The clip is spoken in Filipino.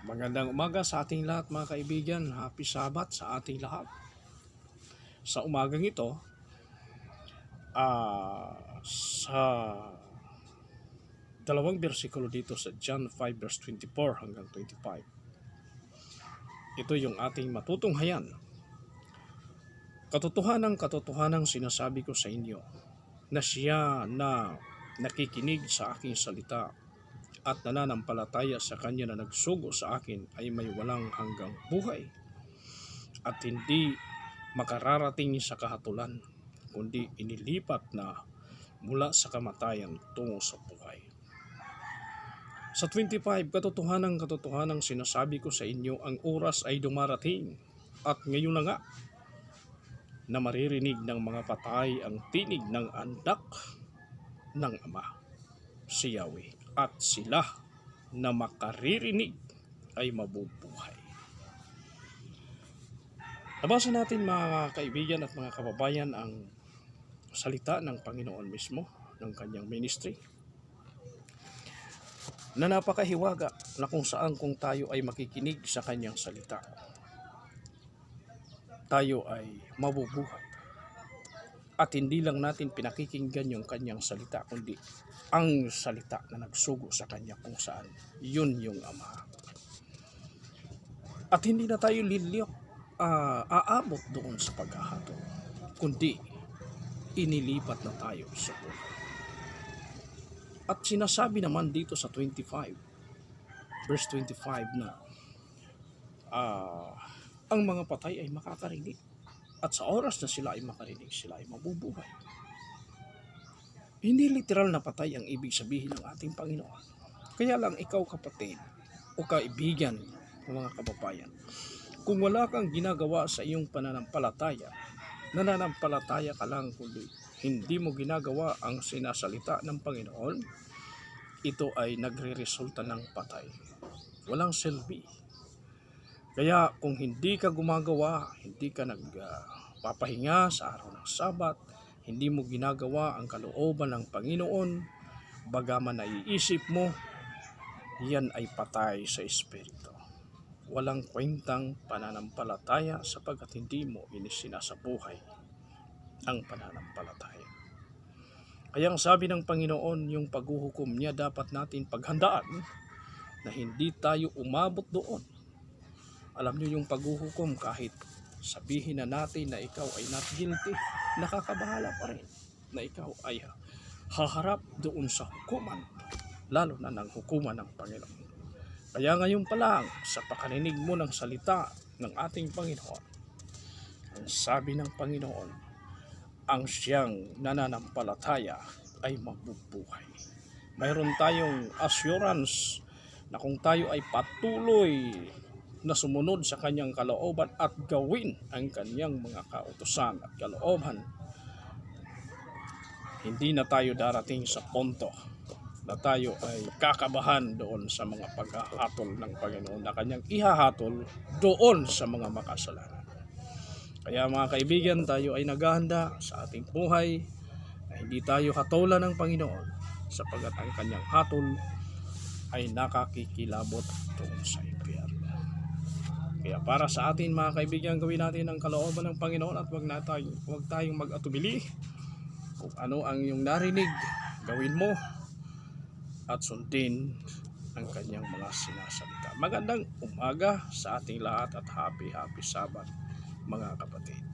Magandang umaga sa ating lahat mga kaibigan. Happy Sabat sa ating lahat. Sa umagang ito, ah, sa dalawang bersikulo dito sa John 5 verse 24 hanggang 25. Ito yung ating matutunghayan. Katotohanan katotohanan sinasabi ko sa inyo na siya na nakikinig sa aking salita at nananampalataya sa Kanya na nagsugo sa akin ay may walang hanggang buhay. At hindi makararating sa kahatulan kundi inilipat na mula sa kamatayan tungo sa buhay. Sa 25, katotohanan katotohanan sinasabi ko sa inyo ang oras ay dumarating. At ngayon na nga na maririnig ng mga patay ang tinig ng andak ng Ama, si Yahweh at sila na makaririnig ay mabubuhay. Nabasa natin mga kaibigan at mga kababayan ang salita ng Panginoon mismo ng kanyang ministry na napakahiwaga na kung saan kung tayo ay makikinig sa kanyang salita tayo ay mabubuhay at hindi lang natin pinakikinggan yung kanyang salita kundi ang salita na nagsugo sa kanya kung saan yun yung ama. At hindi na tayo liliok ah, aabot doon sa paghahatol kundi inilipat na tayo sa buhay. At sinasabi naman dito sa 25 verse 25 na ah, ang mga patay ay makakarinig at sa oras na sila ay makarinig sila ay mabubuhay hindi literal na patay ang ibig sabihin ng ating Panginoon. Kaya lang ikaw kapatid o kaibigan ng mga kababayan, kung wala kang ginagawa sa iyong pananampalataya, nananampalataya ka lang kundi hindi mo ginagawa ang sinasalita ng Panginoon, ito ay nagre-resulta ng patay. Walang silbi. Kaya kung hindi ka gumagawa, hindi ka nagpapahinga sa araw ng Sabat, hindi mo ginagawa ang kalooban ng Panginoon, bagaman naiisip mo, yan ay patay sa Espiritu. Walang kwentang pananampalataya sapagkat hindi mo inisinasabuhay ang pananampalataya. Kaya ang sabi ng Panginoon, yung paghuhukom niya dapat natin paghandaan na hindi tayo umabot doon. Alam niyo yung paghuhukom kahit sabihin na natin na ikaw ay not guilty, nakakabahala pa rin na ikaw ay haharap doon sa hukuman, lalo na ng hukuman ng Panginoon. Kaya ngayon pa lang, sa pakaninig mo ng salita ng ating Panginoon, ang sabi ng Panginoon, ang siyang nananampalataya ay mabubuhay. Mayroon tayong assurance na kung tayo ay patuloy na sumunod sa kanyang kalooban at gawin ang kanyang mga kautusan at kalooban, hindi na tayo darating sa punto na tayo ay kakabahan doon sa mga paghahatol ng Panginoon na kanyang ihahatol doon sa mga makasalanan. Kaya mga kaibigan, tayo ay naghahanda sa ating buhay na hindi tayo hatolan ng Panginoon sapagat ang kanyang hatol ay nakakikilabot doon sa impyerno. Kaya para sa atin mga kaibigan, gawin natin ang kalooban ng Panginoon at wag na tayo, tayong mag-atubili kung ano ang iyong narinig, gawin mo at sundin ang kanyang mga sinasalita. Magandang umaga sa ating lahat at happy happy Sabbath mga kapatid.